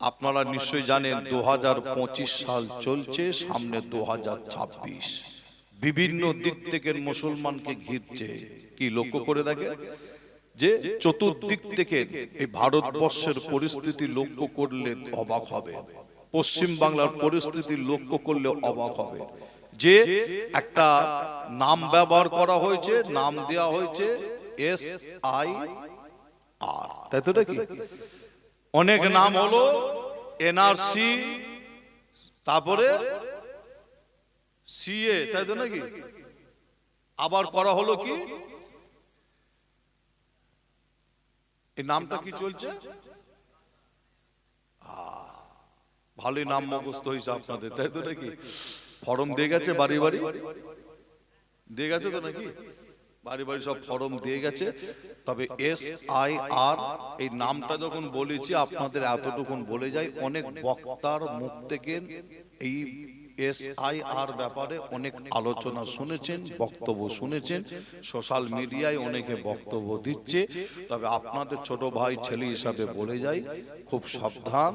আপনারা নিশ্চয়ই জানেন দু হাজার পঁচিশ সাল চলছে, সামনে দুহাজার ছাব্বিশ। বিভিন্ন দিক থেকে মুসলমানকে ঘিরছে। কি লক্ষ্য করে দেখে যে চতুর্দিক থেকে এই ভারতবর্ষের পরিস্থিতি লক্ষ্য করলে অবাক হবে। পশ্চিম বাংলার পরিস্থিতি লক্ষ্য করলে অবাক হবে। যে একটা নাম ব্যবহার করা হয়েছে, নাম দেওয়া হয়েছে এস আই আর। তাই তো নাকি? অনেক নাম হলো এনআরসি তারপরে সিএ তাই তো নাকি? আবার করা হলো কি? এই নামটা কি চলছে? ভালোই নাম মুখস্থ হয়েছে আপনাদের তাই তো নাকি? ফর্ম দিয়ে গেছে বাড়ি বাড়ি? দিয়ে গেছে তো নাকি? বাড়ি বাড়ি সব ফর্ম দিয়ে গেছে। তবে এস আই আর এই নামটা যখন বলেছি আপনাদের এতটুকুন বলে যাই। অনেক বক্তার মুখ থেকে এই এস আই আর ব্যাপারে অনেক আলোচনা শুনেছেন বক্তব্য শুনেছেন। সোশ্যাল মিডিয়ায় অনেকে বক্তব্য দিচ্ছে। তবে আপনাদের ছোট ভাই ছেলে হিসাবে বলে যাই খুব সাবধান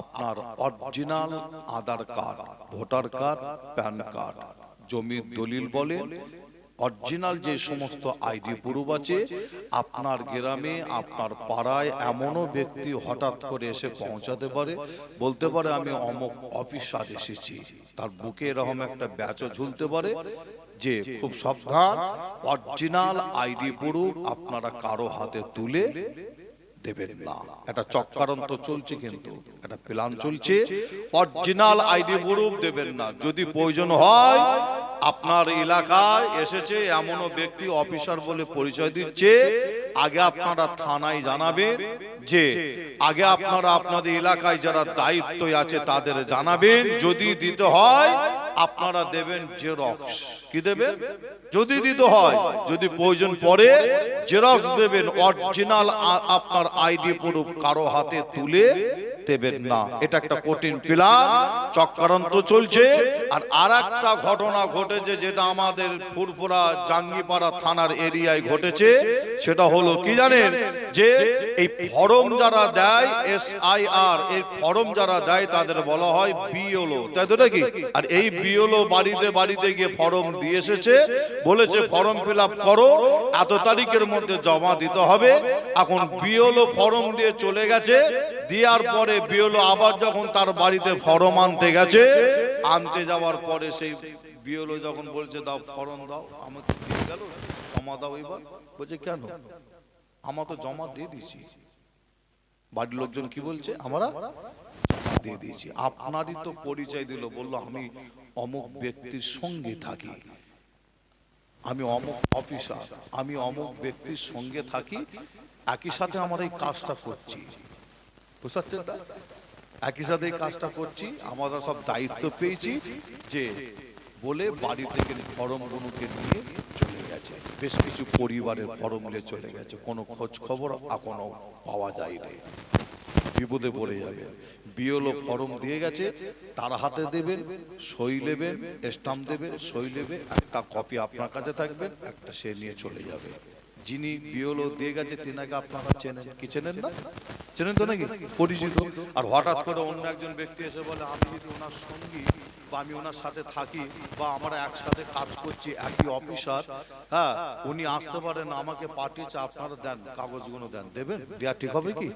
আপনার original Aadhaar card voter card PAN card জমির দলিল বলেন অরিজিনাল যে সমস্ত আইডি প্রুফ আছে, আপনার গ্রামে, আপনার পাড়ায় এমনও ব্যক্তি হঠাৎ করে এসে পৌঁছাতে পারে। বলতে পারে আমি অমুক অফিসার এসেছি। তার বুকে এরকম একটা ব্যাচও ঝুলতে পারে যে খুব সাবধান, অরিজিনাল আইডি প্রুফ আপনারা কারও হাতে তুলে দেবেন না। একটা চক্রান্ত চলছে কিন্তু একটা প্ল্যান চলছে। অরিজিনাল আইডি প্রুফ দেবেন না। যদি প্রয়োজন হয় আপনার এলাকায় এসেছে এমনও ব্যক্তি অফিসার বলে পরিচয় দিচ্ছে। আগে আপনারা থানায় জানাবেন যে আগে আপনারা আপনাদের এলাকায় যারা দায়িত্ব আছে তাদের জানাবেন। যদি দিতে হয় আপনারা দেবেন জেরক্স কি দেবেন? যদি দিতে হয় যদি প্রয়োজন পড়ে জেরক্স দেবেন। অরিজিনাল আপনার আইডি প্রুফ কারও হাতে তুলে দেবেন না। এটা একটা কঠিন প্ল্যান চক্রান্ত চলছে। আর আর একটা ঘটনা ঘটেছে যেটা আমাদের ফুরফুরা জাঙ্গিপাড়া থানার এরিয়ায় ঘটেছে। সেটা হলো কি জানেন? যে এই ফরম যারা দেয় এস আই আর এই ফরম যারা দেয় তাদের বলা হয় বিওলো তাই তো নাকি? আর এই বিওলো বাড়িতে বাড়িতে গিয়ে ফরম দিয়ে এসেছে। বলেছে ফর্ম ফিল আপ করো এত তারিখের মধ্যে জমা দিতে হবে। এখন বিওলো ফরম দিয়ে চলে গেছে। দেওয়ার পরে বিওলো আবার যখন তার বাড়িতে ফর্ম আনতে গেছে, আনতে যাওয়ার পরে সেই বিওলো যখন বলছে, দাও ফর্ম দাও আমাকে দিয়ে গেল জমা দাও এবার। বলছে, কেন? আমার তো জমা দিয়ে দিয়েছি। বাড়ির লোকজন কি বলছে? আমরা দিয়ে দিয়েছি। আপনারই তো পরিচয় দিল, বলল, আমি অমুক ব্যক্তির সঙ্গে থাকি। আমি অমুক অফিসার, আমি অমুক ব্যক্তির সঙ্গে থাকি, একই সাথে আমার এই কাজটা করছি। একই সাথে এই কাজটা করছি, আমরা সব দায়িত্ব পেয়েছি যে বলে বাড়ি থেকে ফরমগুলোকে নিয়ে চলে গেছে। বেশ কিছু পরিবারের ফরম নিয়ে চলে গেছে, কোনো খোঁজ খবর এখনও পাওয়া যায়নি। বিপদে পড়ে যাবে। বিওলো ফর্ম দিয়ে গেছে, তার হাতে দেবেন, সই নেবেন স্টাম্প দেবেন, সই নেবে, একটা কপি আপনার কাছে থাকবেন একটা সে নিয়ে চলে যাবে। যিনি বিওলো দিয়ে গেছে, তিনাকে আপনারা চেনেন কি চেনেন না? চেনেন তো নাকি? পরিচিত। আর হঠাৎ করে অন্য একজন ব্যক্তি এসে বলে আমি যদি ওনার সঙ্গী? বা আমি ওনার সাথে থাকি? বা আমরা একসাথে কাজ করছি, একই অফিসার? হ্যাঁ উনি আসতে পারেন, আমাকে পাঠিয়েছে, আপনারা দেন, কাগজগুলো দেন। দেবেন? দেওয়া ঠিক হবে কি?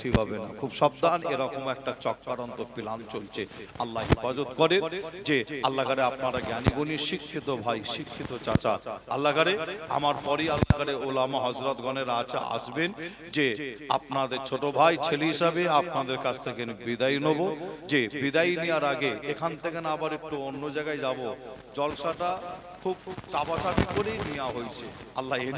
ঠিক হবে না। খুব সাবধান, এরকম একটা চক্রান্ত প্ল্যান চলছে। আল্লাহ হেফাজত করে যে, আল্লাহ আপনারা জ্ঞানী গুণী শিক্ষিত ভাই, শিক্ষিত চাচা, আল্লাহ গারে আমার পরই আল্লাহ গারে ওলামা হজরত গণের আছে, আসবেন যে, আপনাদের ছোট ভাই, ছেলে হিসাবে আপনাদের কাছ থেকে বিদায় নেব। যে, বিদায় নেওয়ার আগে এখান থেকে না আবার একটু অন্য জায়গায় যাব। জলসাটা খুব চাপাচাপি করেই নেওয়া হয়েছে। আল্লাহ এ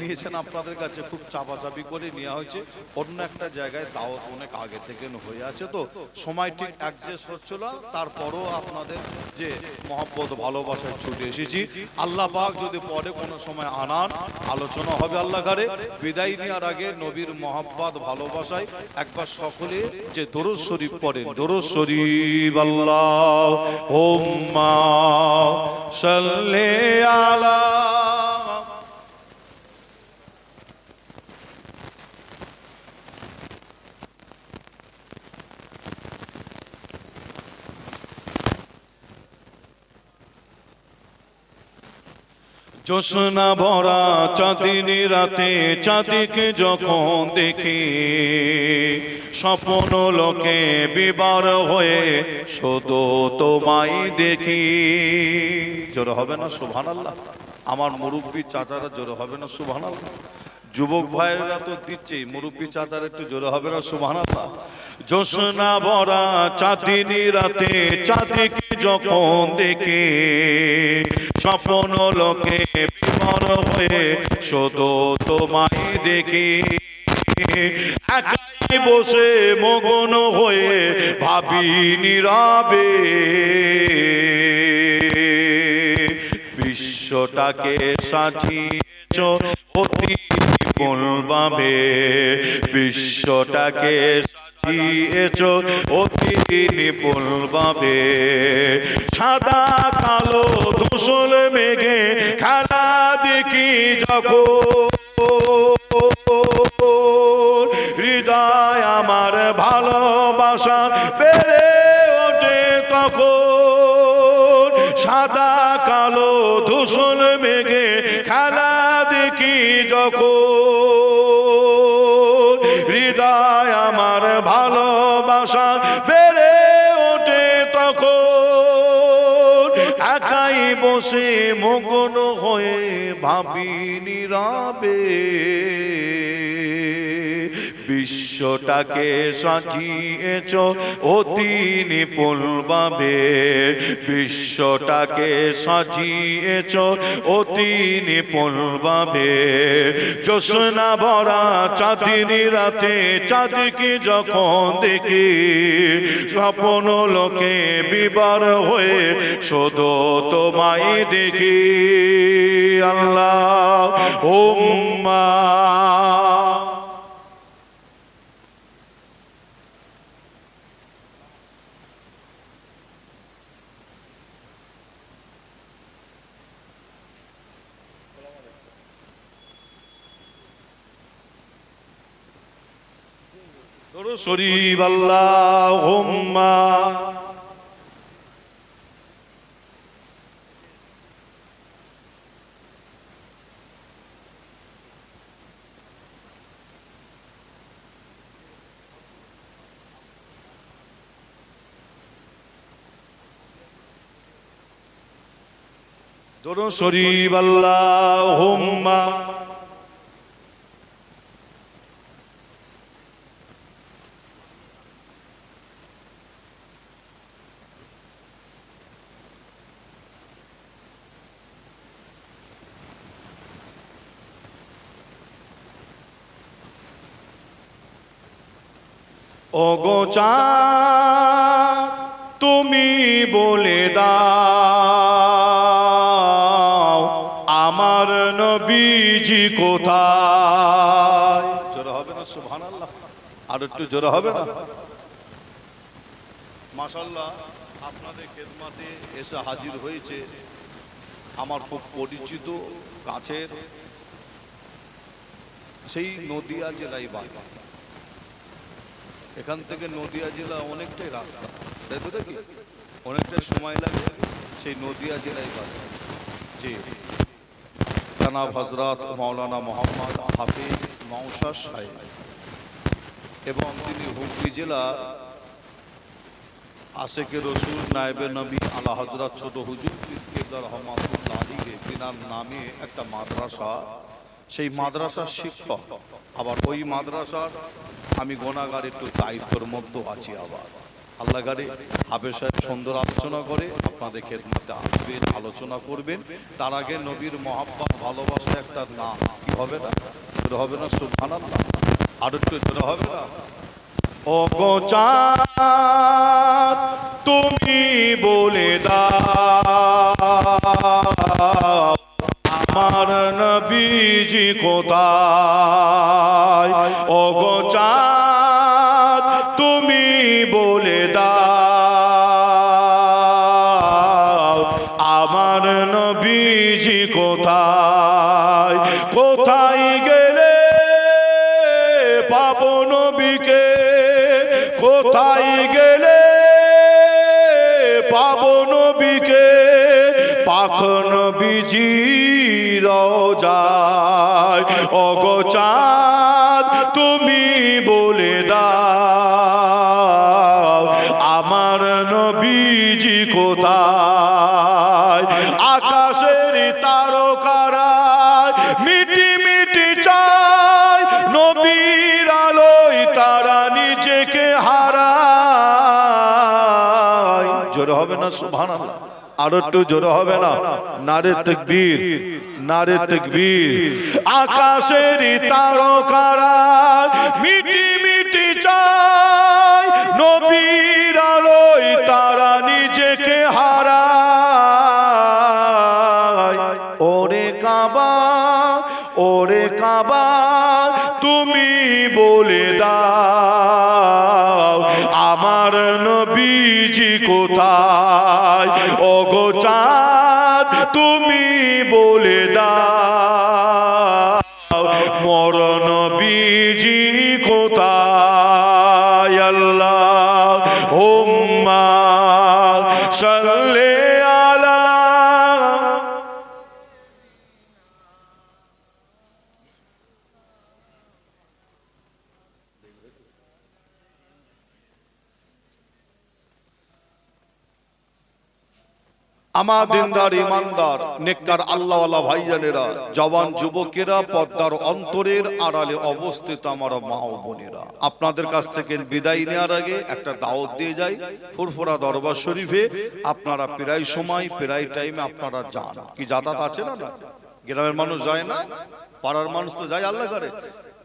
আপনাদের কাছে খুব চাপাচাপি করে নেওয়া হয়েছে। অন্য একটা জায়গায় দাওয়াত অনেক আগে থেকে হয়ে আছে তো, সময় ঠিক অ্যাডজাস্ট হচ্ছিল, তারপরও আপনাদের যে মহব্বত, ভালোবাসায় ছুটে এসেছি। আল্লাহ পাক যদি পরে কোনো সময় আনান, আলোচনা হবে আল্লাহ ঘরে বিদায় নেওয়ার আগে নবীর মহব্বত, ভালোবাসায় একবার সকলে যে দরুদ শরীফ পড়েন, দরুদ শরীফ, আল্লাহ ওম্মা সাল্লি আলা জোসনা ভরা চাঁদিনী রাতে, চাঁদিকে যখন দেখি, স্বপ্ন লোকে বিবার হয়ে শুধু তোমায় দেখি। জোরে হবে না সুবহান আল্লাহ আমার মুরব্বী চাচারা জোরে হবে না সুবহান আল্লাহ যুবক ভাইয়েরা তো দিচ্ছেই, মুরব্বী চাচারা একটু জোরে হবে না সুবহান আল্লাহ জোসনা ভরা চাঁদিনী রাতে, চাঁদিকে যখন দেখে, স্বপ্ন লোকে বিমর হয়ে শুধু তোমায় দেখি। একাই বসে মগন হয়ে ভাবি নীরবে। বিশ্বটাকে সাজিয়েছ অতি বলবাবে বিশ্বটাকে সাজিয়েছ অতি নিপুণভাবে সাদা, কালো ধূসল মেঘে খেলা দেখি যখন হৃদয় আমার ভালোবাসা। যখন হৃদয় আমার ভালোবাসা বেড়ে ওঠে তখন একাই বসে মগন হয়ে ভাবি নীরবে বিশ্বটাকে সাজিয়েছ অতি নিপুণভাবে। বিশ্বটাকে সাজিয়েছ অতি নিপুণভাবে। জোসনা ভরা চাঁদিনী রাতে চাঁদকে যখন দেখি? স্বপ্ন লোকে বিবার হয়ে শুধু তোমায় দেখি। আল্লাহ উম্মা। শরীফ আল্লাহ দরু শরীফ আল্লাহ ওগো চাঁদ, তুমি বলে দাও, আমার নবীজি কোথায়? জোরে হবে না আল্লাহ আর একটু জোরে হবে না? মাশাল্লাহ আপনাদের খেদমাতে এসে হাজির হয়েছে আমার খুব পরিচিত, কাছের, সেই নদিয়া জেলায় বাড়ি এখান থেকে নদিয়া জেলা অনেকটাই রাস্তা, তাই তো দেখি? অনেকটাই সময় লাগে সেই নদিয়া জেলায় বাড়ি জি। জানাব হজরত মাওলানা মোহাম্মদ হাফিজ নওশাদ সাহেব এবং তিনি হুগলি জেলা আশেকে রসুল নায়েবে নবী আলা হজরত ছোট হুজুর রহমাতুল্লাহ আলীকে তিনার নামে একটা মাদ্রাসা সেই মাদ্রাসার শিক্ষক। আবার ওই মাদ্রাসার আমি গোনাগার একটু দায়িত্বের মধ্যে আছি আবার। আল্লাহ গাড়ি হাফেজ সাহেব সুন্দর আলোচনা করে আপনাদের খেদমতে আসবেন, আলোচনা করবেন। তার আগে নবীর মহাব্বত, ভালোবাসা একটা নাম কি হবে না? জোরে হবে না আল্লাহ আর একটু জোরে হবে না? ও তুমি বলে দাও কোথায়? ওগো চাঁদ, তুমি বলে দাও, আমার নবীজি কোথায়? কোথায় গেলে পাবো নবীকে? কোথায় গেলে পাবো নবীকে? পাখ নবীজি রোজায় অগো চাঁদ তুমি বলে দাও, আমার নবীজি কোথায়? আকাশের তারকারা মিটি মিটি চায়, নবীর আলোয় তারা নিজেকে হারায়। জোরে হবে না, সুবহানাল্লাহ। আরও একটু জোরে হবে না। নারে তকবীর নারে তকবীর। আকাশের তারকারা। মিটি মিটি চায়। নবীর আলোয় তারা নিজেকে হারায়। ওরে কাবা ওরে কাবা নবীজি কোথায়? ওগো তুমি বলে দাও। আমার দিনদার ইমানদার নেককার আল্লাহওয়ালা ভাইজানেরা জওয়ান যুবকেরা পর্দার অন্তরের আড়ালে অবস্থিত আমার মা ও বোনেরা। আপনাদের কাছ থেকে বিদায় নেওয়ার আগে একটা দাওয়াত দিয়ে যাই। ফুরফুরা দরবার শরীফে আপনারা প্রায় সময় প্রায় টাইমে আপনারা যান। কি যাতায়াত আছে না না? গ্রামের মানুষ যায় না? পাড়ার মানুষ তো যায় আল্লাহ করে।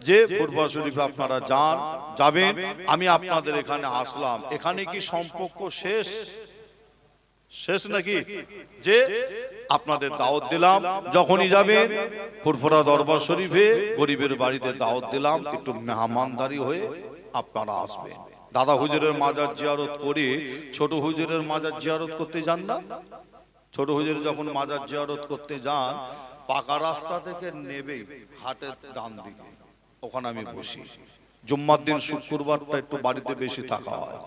যে ফুরফুরা শরীফে আপনারা যান যাবেন আমি আপনাদের এখানে আসলাম। এখানে কি সম্পর্ক শেষ? শেষ নাকি? যে আপনাদের দাওয়াত দিলাম, যখনই যাবেন ফুরফুরা দরবার শরীফে গরিবের বাড়িতে দাওয়াত দিলাম, একটু মেহমানদারি হয়ে আপনারা আসবেন। দাদা হুজুরের মাজার জিয়ারত করে, ছোট হুজুরের মাজার জিয়ারত করতে যান না? ছোট হুজুর যখন মাজার জিয়ারত করতে যান, পাকা রাস্তা থেকে নেবেই হাটের ডান দিকে। ওখানে আমি বসি। জুম্মার দিন শুক্রবারটা একটু বাড়িতে বেশি থাকা হয়।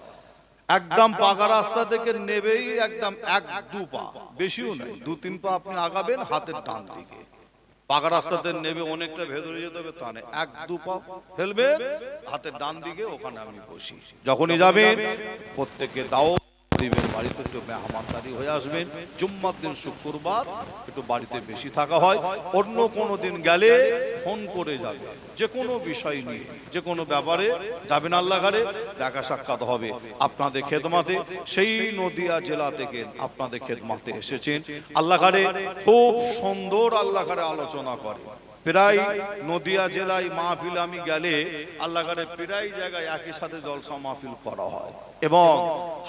একদম পাকা রাস্তা থেকে নেবেই একদম এক দু পা। বেশিও নেই দু তিন পা আপনি আগাবেন হাতের ডান দিকে। পাকা রাস্তাতে নেবে অনেকটা ভেতরে যেতে হবে, তা নেই এক দু পা ফেলবে হাতের ডান দিকে ওখানে আমি বসি। যখনই যাবেন, প্রত্যেককে দাও। গরিবের বাড়িতে একটু মেহমানদারি হয়ে আসবেন জুম্মার দিন শুক্রবার একটু বাড়িতে বেশি থাকা হয়, অন্য কোনো দিন গেলে ফোন করে যাবে। যে কোনো বিষয় নিয়ে, যে কোনো ব্যাপারে যাবেন আল্লাহ ঘরে, দেখা সাক্ষাৎ হবে আপনাদের খেদমাতে। সেই নদিয়া জেলা থেকে আপনাদের খেদমাতে এসেছেন। আল্লাহ ঘরে খুব সুন্দর আল্লাহ ঘরে আলোচনা করে। প্রায় নদিয়া জেলায় মাহফিল আমি গেলে আল্লাহরে প্রায় জায়গায় একই সাথে জলসা মাহফিল করা হয়। এবং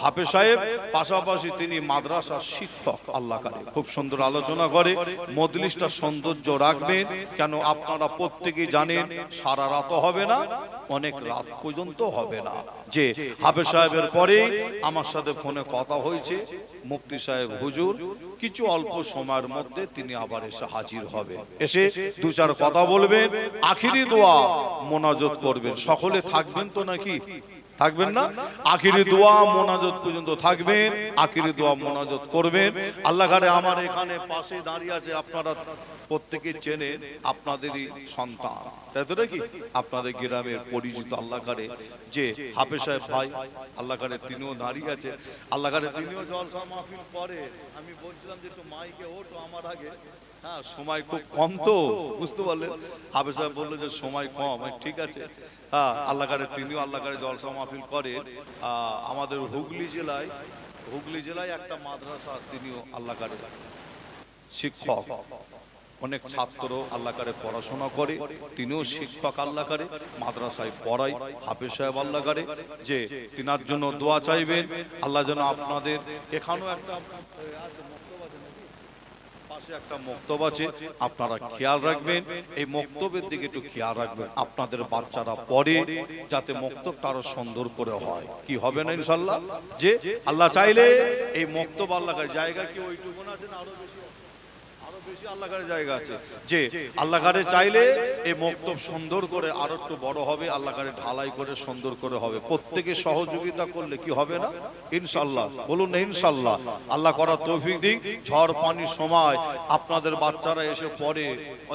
হাফে সাহেব পাশাপাশি তিনি মাদ্রাসার শিক্ষক আল্লাহ খুব সুন্দর আলোচনা করে মজলিসটা সৌন্দর্য রাখবেন কেন আপনারা প্রত্যেকেই জানেন সারা রাতও হবে না অনেক রাত পর্যন্ত হবে না। যে হাফে সাহেবের পরে আমার সাথে ফোনে কথা হয়েছে মুফতি সাহেব হুজুর কিছু অল্প সময়ের মধ্যে তিনি আবার এসে হাজির হবে। এসে দু চার কথা বলবেন আখিরি দোয়া মোনাজত করবেন। সকলে থাকবেন তো নাকি? থাকবেন না। আখিরি দোয়া মোনাজত পর্যন্ত থাকবেন। আখিরি দোয়া মোনাজত করবেন। আল্লাহ ঘরে আমার এখানে পাশে দাঁড়িয়ে আছে আপনারা প্রত্যেকে চেনেন আপনাদেরই সন্তান। তাই তো নাকি? আপনাদের গ্রামের পরিচিত আল্লাহ ঘরে যে হাফেজ সাহেব ভাই আল্লাহ ঘরে তিনিও দাঁড়িয়ে আছে আল্লাহ ঘরে তিনিও জলসা মাহফিল করে। আমি বলছিলাম যে একটু মাইকে ওঠো আমার আগে। হ্যাঁ সময় খুব কম তো, বুঝতে পারলেন? হাফেজ সাহেব বলল যে সময় কম ঠিক আছে। হ্যাঁ আল্লাহ ঘরে তিনিও আল্লাহ ঘরে জলসা মাহফিল করে আমাদের হুগলি জেলায় হুগলি জেলায় একটা মাদ্রাসা তিনিও আল্লাহ ঘরে শিক্ষক। অনেক ছাত্র আল্লাহ কারে পড়াশোনা করে, তিনিও শিক্ষক আল্লাহ মাদ্রাসায় পড়াই হাফেজ সাহেব আল্লাহ যে তিনার জন্য দোয়া চাইবেন, আল্লাহ যেন আপনাদের এখানেও একটা একটা মক্তব আছে, আপনারা খেয়াল রাখবেন, এই মক্তবের দিকে একটু খেয়াল রাখবেন, আপনাদের বাচ্চারা পড়ে যাতে মক্তবটা আরও সুন্দর করে হয়। কি হবে না ইনশাল্লাহ যে আল্লাহ চাইলে এই মক্তব আল্লাহ জায়গা কি ওইটুকু না, আরও বেশি বেশি আল্লাহকারের জায়গা আছে। যে আল্লাহকারে চাইলে এই মক্তব সুন্দর করে আরও একটু বড় হবে আল্লাহকারে ঢালাই করে সুন্দর করে হবে। প্রত্যেকে সহযোগিতা করলে কি হবে না? ইনশাল্লাহ বলুন না ইনশাল্লাহ আল্লাহ করার তৌফিক দিক। ঝড় পানির সময় আপনাদের বাচ্চারা এসে পড়ে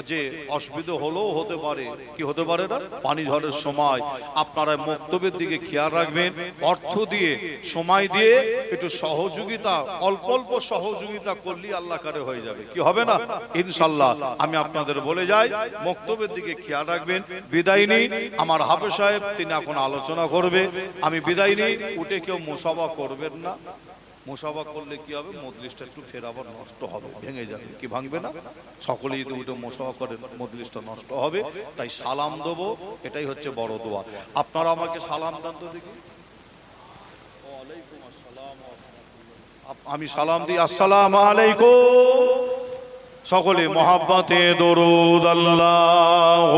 যে অসুবিধা হলেও হতে পারে। কি হতে পারে না? পানি ঝড়ের সময়। আপনারা মক্তবের দিকে খেয়াল রাখবেন। অর্থ দিয়ে সময় দিয়ে একটু সহযোগিতা অল্প অল্প সহযোগিতা করলেই আল্লাহ কারে হয়ে যাবে। কি হবে না? ইনশাল্লাহ, আমি আপনাদের বলে যাই, মক্তবের দিকে খেয়াল রাখবেন। বিদায় নিই, আমার হাফে সাহেব, তিনি এখন আলোচনা করবে। আমি বিদায় নিই, উঠে কেউ মোসাবা করবেন না। মোসাবা করলে কি হবে? মজলিসটা একটু ফের আবার নষ্ট হবে, ভেঙে যাবে। কি ভাঙবে না? সকলে যদি উঠে মোসাবা করেন, মজলিসটা নষ্ট হবে। তাই সালাম দেবো, এটাই হচ্ছে বড় দোয়া। আপনারা আমাকে সালাম দেন তো দেখি। আমি সালাম দিই, আসসালাম আলাইকুম। সকলে মহাব্বতে দরুদ আল্লাহ